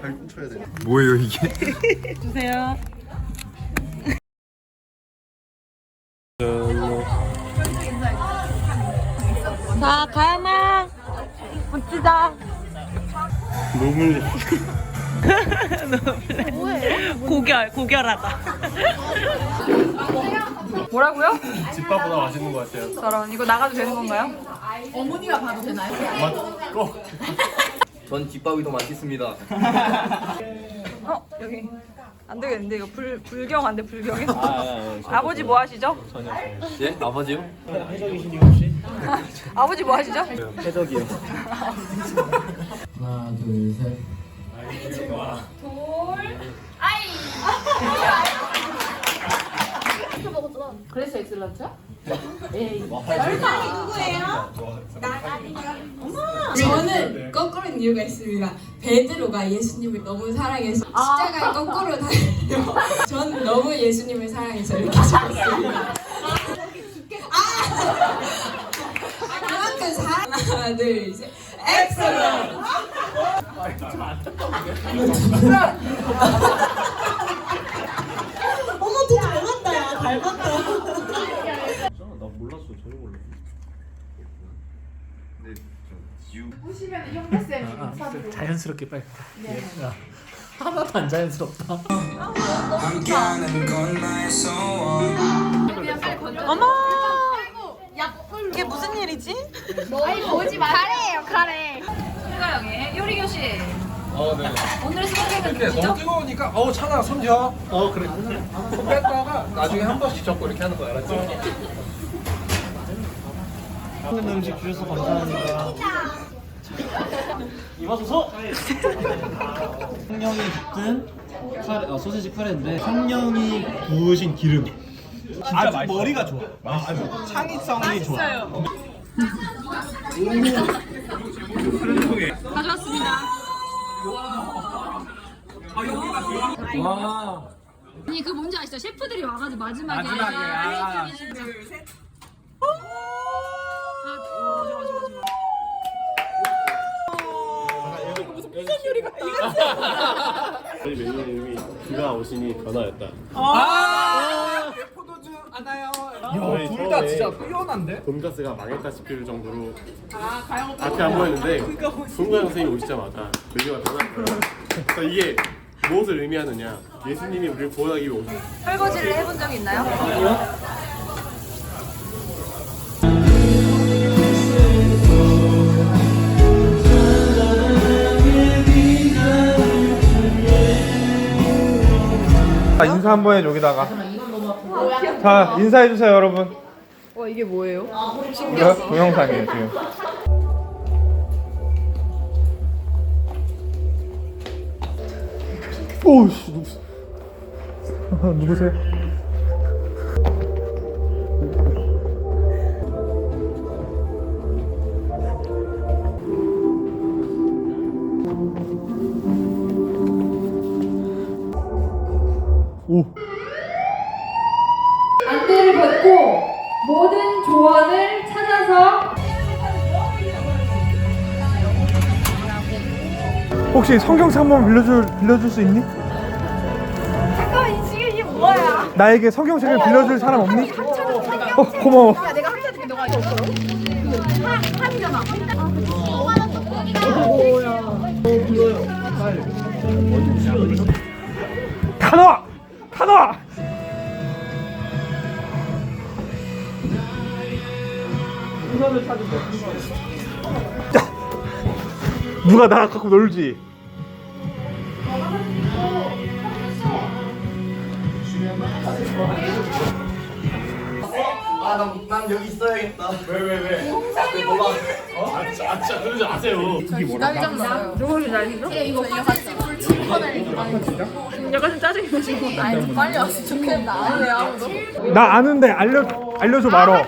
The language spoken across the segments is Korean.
발 쳐야 돼. 뭐예요 이게? 주세요. 자, 가연아. 붙이자. 노물. 고결, 고결하다. 뭐라고요? 집밥보다 맛있는 것 같아요. 저런 이거 나가도 되는 건가요? 전 뒷밥이 더 맛있습니다. 어 여기 안 되겠는데 이거 불 불경 안돼 불경이? 아, 아버지 뭐 하시죠? 예? 아버지요? 아버지 뭐 하시죠? 해적이요. 하나 둘 셋. 그래서 엑셀런트야? 저는 거꾸로인 이유가 있습니다. 베드로가 예수님을 너무 사랑해서 십자가에 거꾸로 달려. 전 너무 예수님을 사랑해서 이렇게 죽었습니다. 아! 그만큼 사랑. 하나, 둘, 셋. 엑셀런! 어머 도잘 닮았다 야 닮았다. 전혀 몰랐어. 근데 저 지우 자연스럽게 빨리. 예. 야, 하나도 안 자연스럽다. 어머. 이게 무슨 일이지? 가래예요, 가래. 송가영의 요리 교실. 아 네. 오늘의 근데 누구죠? 너무 뜨거우니까 어우 찬아 손 져. 어 그래. 손 뺐다가 나중에 한 번씩 접고 이렇게 하는 거야 알았지? 맛있는 음식 주셔서 감사합니다. 이마소서. 성령이 붓든 카레, 어, 소세지 카레인데 성령이 부으신 기름. 진짜 맛있어. 머리가 좋아. 아, 창의성이 좋아. 가져왔습니다. 와. 아니 그 뭔지 아시죠? 셰프들이 와가지고 마지막에 마지막에, 아. 저희 메뉴 이름이 그가 오시니 변화였다. 야, 둘 다 진짜 뛰어난데? 돈가스가 망했다 싶을 정도로 앞에 안 보였는데 송가영 선생님이 오시자마자 메뉴가 변했어요. 그래서 이게 무엇을 의미하느냐? 예수님이 우리를 구원하기 위해 오신 설거지를 해본 적이 있나요? 자, 인사 한 번 해 여기다가. 자 인사해 주세요 여러분. 와 이게 뭐예요? 이거 동영상이에요 지금. 오씨 누구? 누구세요? 오. 안대를 벗고 모든 조언을 찾아서 혹시 성경책 한번 빌려줄 빌려줄 수 있니? 잠깐만 지금 이게 뭐야? 나에게 성경책을 빌려줄 사람 없니? 어 고마워. 내가 합쳐줄게 너가 이거 한이잖아. 다 나와! 누가 나랑 갖고 놀지? 아, 난, 난 여기 있어야겠다. 왜, 왜, 왜? 왜, 너가. 어? 아, 진짜, 아, 진짜 그러지 마세요. 누구 기다리죠? 이거 같이 불침번을 약간 좀 짜증이 나시고. 아니 빨리 왔으면 아무도. 나 아는데 알려 알려줘 말어.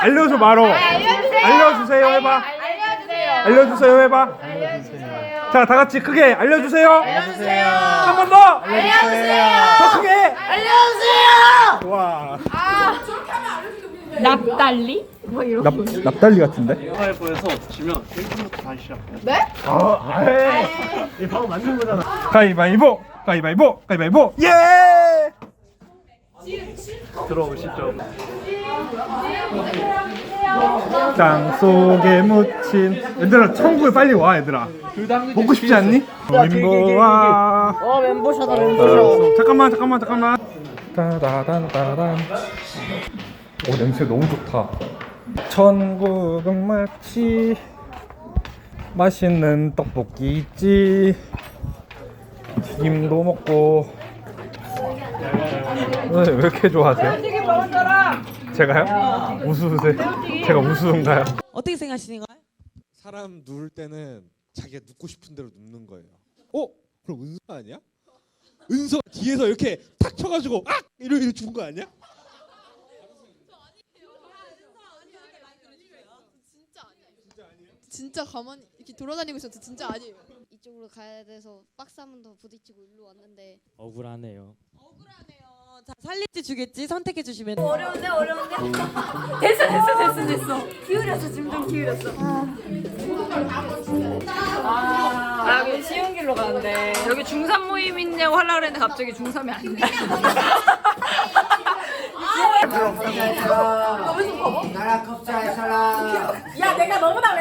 알려줘 말어. 알려주세요 해봐. 알려주세요. 알려주세요 해봐. 알려주세요. 자, 다 같이 크게 알려주세요. 알려주세요. 한 번 더. 알려주세요. 더 크게. 알려주세요. 와. 납달리? 납, 납달리 같은데? 가위바위보에서 지면 1분부터 다시 시작. 아, 에이. 이 방금 만든 거잖아. 가위바위보, 가위바위보, 가위바위보. 예! 들어오시죠. 땅 속에 묻힌 얘들아 천국에 빨리 와 얘들아 먹고 싶지 않니? 멤버와 어 멤버셔다 어, 잠깐만 잠깐만 잠깐만 따다단따단 오 냄새 너무 좋다 천국은 마치 맛있는 떡볶이 있지 튀김도 먹고 네, 왜 이렇게 좋아하세요? 제가요? 우스우세 제가 우스운가요? 어떻게 생각하시는 거예요? 사람 누울 때는 자기가 눕고 싶은 대로 눕는 거예요. 어? 그럼 은서 아니야? 은서 뒤에서 이렇게 탁 쳐가지고 악! 이러고 이러고 죽은 거 아니야? 진짜 가만히 이렇게 돌아다니고 있어도 진짜 아니에요. 이쪽으로 가야 돼서 박스 한 번 더 부딪히고 일로 왔는데 억울하네요. 자 살릴지 주겠지 선택해 주시면 어려운데 어려운데. 됐어 됐어 됐어 됐어. 기울였어 지금 좀 기울였어. 아 여기 쉬운 길로 가는데 여기 중3 모임 있냐고 하려고 그랬는데 갑자기 중3이 아니네. 야 내가 너보다 왼손 잘한다.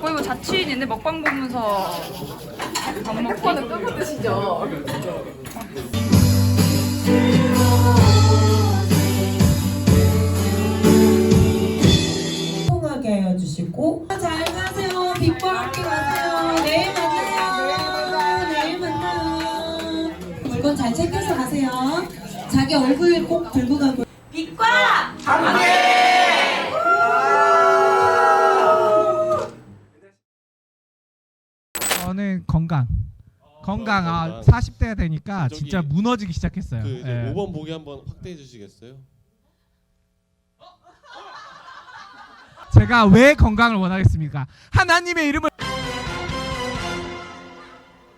거의 뭐 자취인인데 먹방 보면서 밥 먹고 끄고 드시죠. 통하게 해주시고 잘 가세요. 빅과 함께 가세요. 내일 만나요. 내일 만나요. 물건 잘 챙겨서 가세요. 자기 얼굴 꼭 들고 가고 저 건강. 건강 아 건강. 40대가 되니까 저기 진짜 무너지기 시작했어요. 그 이제 예. 5번 보기 한번 확대해 주시겠어요? 제가 왜 건강을 원하겠습니까? 하나님의 이름을